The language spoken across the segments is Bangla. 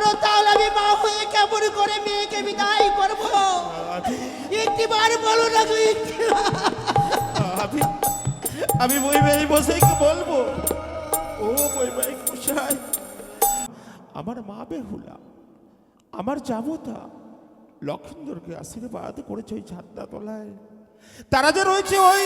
পারো তাহলে আমি মা হয়ে কেমন করে মেয়েকে বিদায় করব? একটিবার বলো না একটিবার। আমি আমি বৈবাহিক মশাইকে বলব? ও বৈবাহিক মশাই আমার মা বেহুলা আমার জামতা লক্ষিন্দরকে আশীর্বাদ করেছে ওই ছাদনা তলায় তারা যে রয়েছে ওই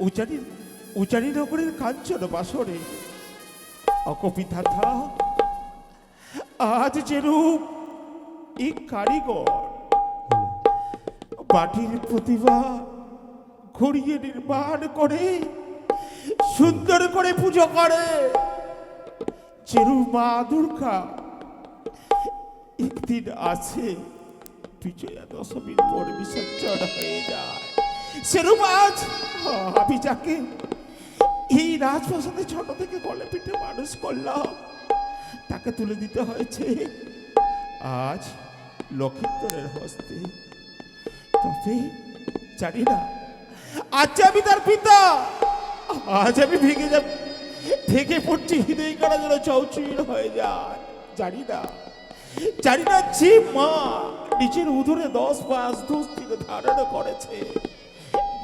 উচারি উচারি নগরের কাঞ্চন বাসরে অকপিতাথা আজ যে রূপ এই কারিগর মাটির প্রতিভা ঘুরিয়ে নির্মাণ করে, সুন্দর করে পুজো করে। চেরু মা দুর্গা একদিন আছে বিজয়া দশমীর পর বিসর্জন হয়ে যায়। সেরূপ আজ আমি যাকে এই রাজপ্রাসাদে ছোট থেকে গলে পিঠে মানুষ করলাম। তাকে তুলে দিতে হয়েছে। আজ লক্ষিন্দরের হস্তে। তবে জানি না, আজ আমি তার পিতা। আজ আমি ভেঙে যাব, ভেঙে পড়ছি, হৃদয় করার জন্য চৌচির হয়ে যায়। জানি না জানি না যে মা নিজের উদরে দশ দুধ থেকে ধারণ করেছে।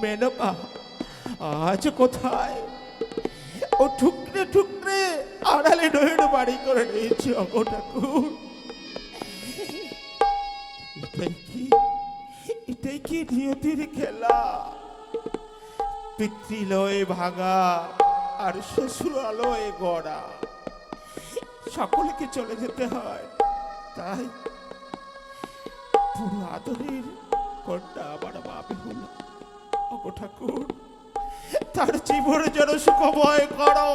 মেনকা, আজ কোথায় ও ঠুকরে ঠুকরে, আড়ালে নয়ন বাড়ি করে নিয়েছে অগো ঠাকুর। এটাই কি? এটাই কি খেলা? পিতৃলয়ে ভাগা আর শ্বশুরালয়ে গড়া। সকলকে চলে যেতে হয়, তাই পুরো আদরের কন্যা আমার অগো ঠাকুর। তার জীবনে যেন সুখময় করো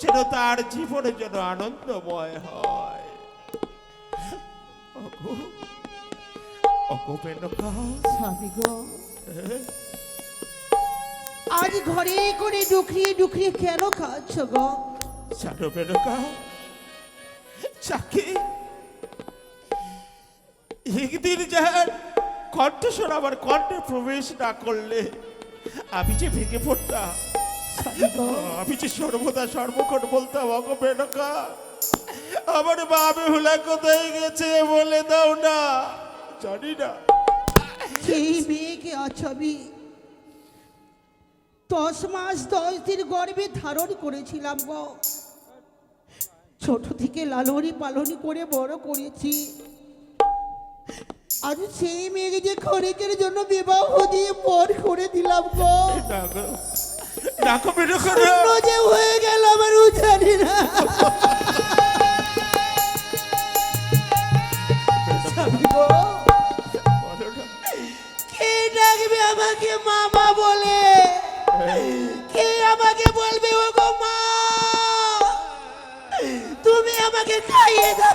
যেন তার জীবনে যেন আনন্দময় হয়। গো। আজ ঘরে করে ডুকরিয়ে ডুকরিয়ে কেন খাচ্ছ গো? চাকি একদিন যার কণ্ঠস্বর আমার কণ্ঠে প্রবেশ না করলে আমি যে ভেঙে পড়তাম, আমি যে সর্বদা সর্বক্ষণ বলতাম, অগো মেনকা আমার বাবে হুলা কোথায় গেছে বলে দাও না। জানি না। সেই মেয়েকে অছবি দশ মাস দশ দিন গর্ভে ধারণ করেছিলাম গো। ছোট থেকে লালনি পালনি করে বড় করেছি। আজ সেই মেয়েকে যে খড়িকের জন্য বিবাহ দিয়ে পর করে দিলাম গো ডাকো না। যে হয়ে গেল আমার জানি না। কে ডাকবে আমাকে মামা বলে কে আমাকে বলবে ও গো মা তুমি আমাকে খাইয়ে দাও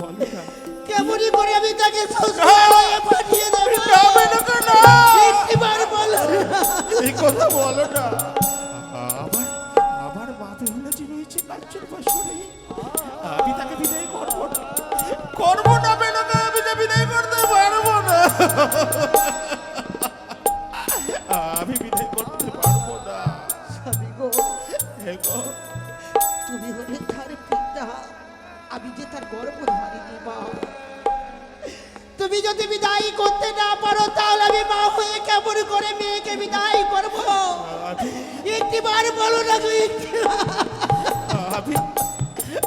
বলো না কেমনই করে আমি তাকে পাঠিয়ে দেব। এই কথা বলো না। যে রয়েছে কাঞ্চন বাসরে। আমি তাকে বিদায় করব না। করব না মেনকা আমি বিদায় করতে পারব না। আমি মা হয়ে কেমন করে মেয়েকে বিদায় করব? একটিবার বলো না একটিবার। আমি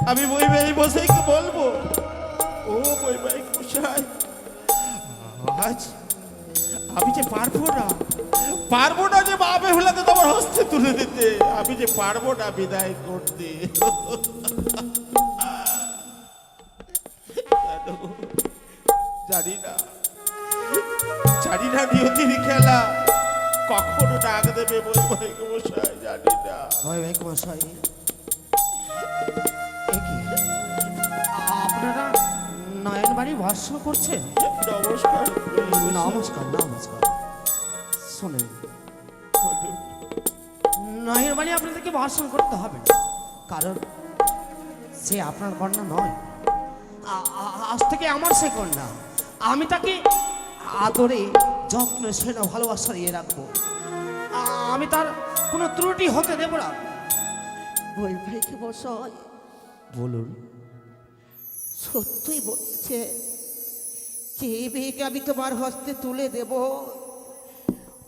আমি বৈবাহিক মশাইকে বলব? ও বৈবাহিক মশাই। আজ আমি যে পারব না পারব না যে মা বেহুলাকে তোমার হস্তে তুলে দিতে। আমি যে পারব না বিদায় করতে। নিয়তির খেলা। কখন ডাক দেবে বৈবাহিক মশাই জানি না। বৈবাহিক মশাই? আপনারা নয়ন বাড়ি ভরসা করছেন নমস্কার। নমস্কার নমস্কার। শোনেন। নয়ের বাড়ি আপনাদেরকে ভাষণ করতে হবে না। কারণ সে আপনার কন্যা নয়। আজ থেকে আমার সে কন্যা। আমি তাকে আদরে যত্ন সেনা ভালোবাসা দিয়ে রাখব। আমি তার কোনো ত্রুটি হতে দেব না। বৈবাহিক বসায় বলুন। সত্যই বলছে যে মেয়েকে আমি তোমার হস্তে তুলে দেব।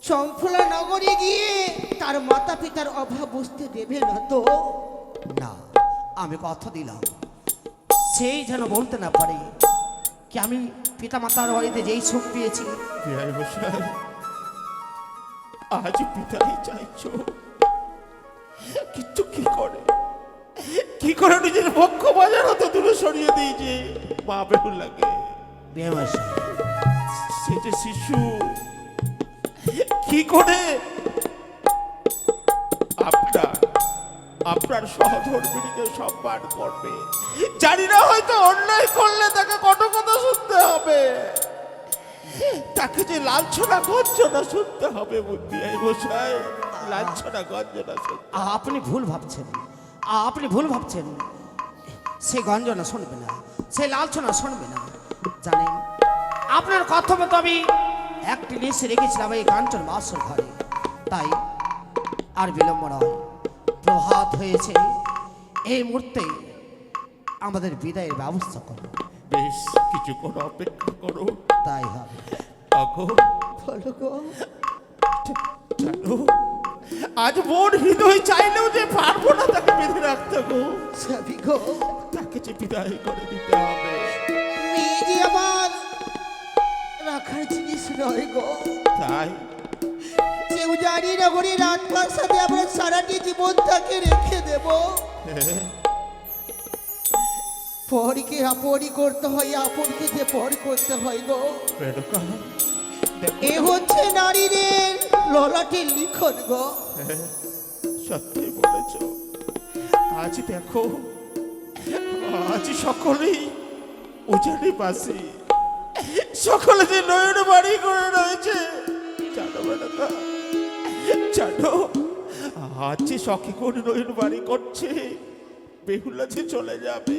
চম্ফলা নগরে গিয়ে তার মাতা পিতার অভাব বুঝতে দেবে না তো? না আমি কথা দিলাম। সেই যেন বলতে না পারে। কি আমি পিতা মাতার বাড়িতে যেই সুখ পেয়েছি? আজ পিতাই চাইছো। কিন্তু কি করে? কি করে নিজের পক্ষ বাজার হতে দূরে সরিয়ে দিয়েছে বেহুল লাগে? সে যে শিশু কি করে? আপনার আপনার সহধর্মিনীকে সম্মান করবে। জানি না হয়তো অন্যায় করলে তাকে কত কথা শুনতে হবে। তাকে যে লাঞ্ছনা গঞ্জনা শুনতে হবে বুদ্ধি বসায় লাঞ্ছনা গঞ্জনা শুনতে আপনি ভুল ভাবছেন, আপনি ভুল ভাবছেন। সে গঞ্জনা শুনবে না, সে লালছনা শুনবে না। জানেন, আপনার কথা মতো আমি একটি লিস্ট রেখেছিলাম এই কাঞ্চন বাসর ঘরে। তাই আর বিলম্ব নয়। প্রভাত হয়েছে। এই মুহূর্তে আমাদের বিদায়ের ব্যবস্থা করো। বেশ কিছুক্ষণ অপেক্ষা করো। তাই হবে। আজ মন হৃদয় চাইলেও যে পারব না তাকে বেঁধে রাখতে গো। সবই গো। তাকে যে বিদায় করে দিতে হবে। মেয়ে আমার রাখার জিনিস নয় গো। তাই না আজ দেখো, আজ সকলেই উজানি পাশে সকলে যে নয়ন বাড়ি করে রয়েছে। জানো রেণুকা জানো, আজ যে সখী করে নয়ন বাড়ি করছে? বেহুলা যে চলে যাবে,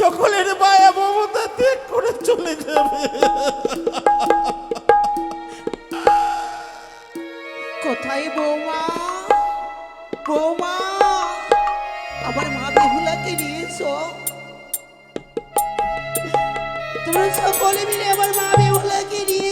সকলের মায়া মমতা ত্যাগ করে চলে যাবে। কোথায় বৌমা? বৌমা, আমার মা বেহুলাকে নিয়ে এসো তোমরা সকলে মিলে আমার মা বেহুলাকে নিয়ে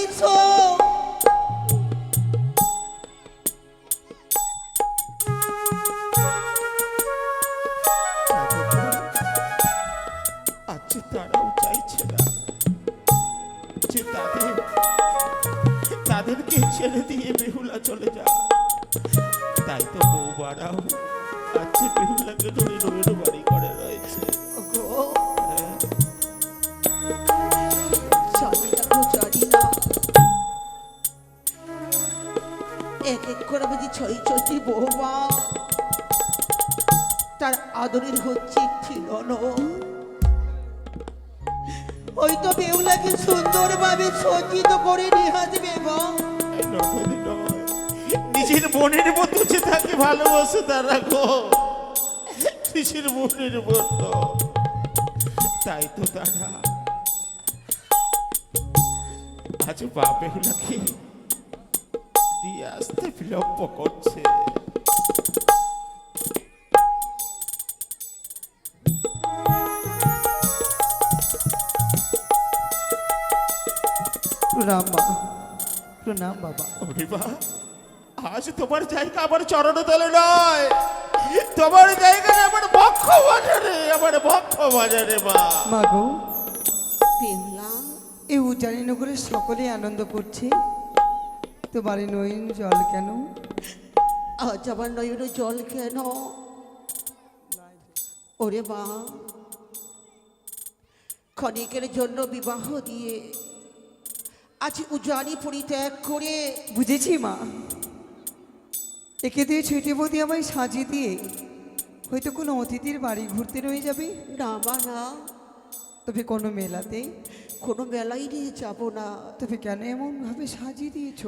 আদরের হচ্ছে একটি ননদ ওই তো বেউলাকে সুন্দরভাবে সজ্জিত করে গো। এই নিজের মনের মতো যে তাকে ভালোবাসে তারা গো। নিজের মনের মতো, তাই তো তারা। আজ বা দিয়ে আসতে বিলম্ব করছে। প্রণাম মা প্রণাম বাবা অরিবা আজ তোমার জায়গা আমার চরণ তলে নয়। তোমার জায়গা আমার বক্ষ বাজারে আমার বক্ষ বাজারে মা। মাগো এই উজানি নগরে সকলে আনন্দ করছে। তোমার নয়ন জল কেন? আজ আমার নয়ন জল কেন? ওরে মা ক্ষণিকের জন্য বিবাহ দিয়ে আজ উজানি পরিত্যাগ করে। বুঝেছি মা। একে দিয়ে ছুটি বদি আমায় সাজিয়ে দিয়ে হয়তো কোনো অতিথির বাড়ি ঘুরতে রয়ে যাবে? না মা না। তবে কোনো মেলাতে? কোনো মেলাই নিয়ে যাব না। তবে কেন এমন ভাবে সাজিয়ে দিয়েছ?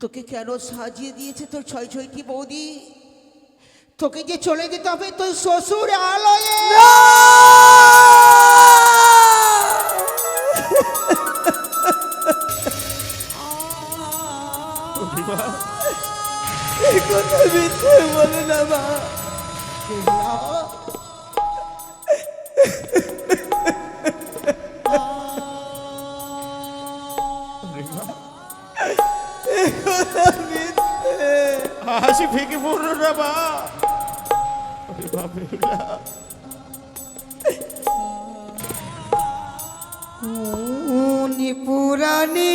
তোকে কেন সাজিয়ে দিয়েছে তোর ছয় ছয়টি বৌদি? তোকে যে চলে যেতে হবে তোর শ্বশুর আলয়ে। কথা মিথ্যে বলে না মা। হাসি ভেঙে পড়ল না মা পুরাণী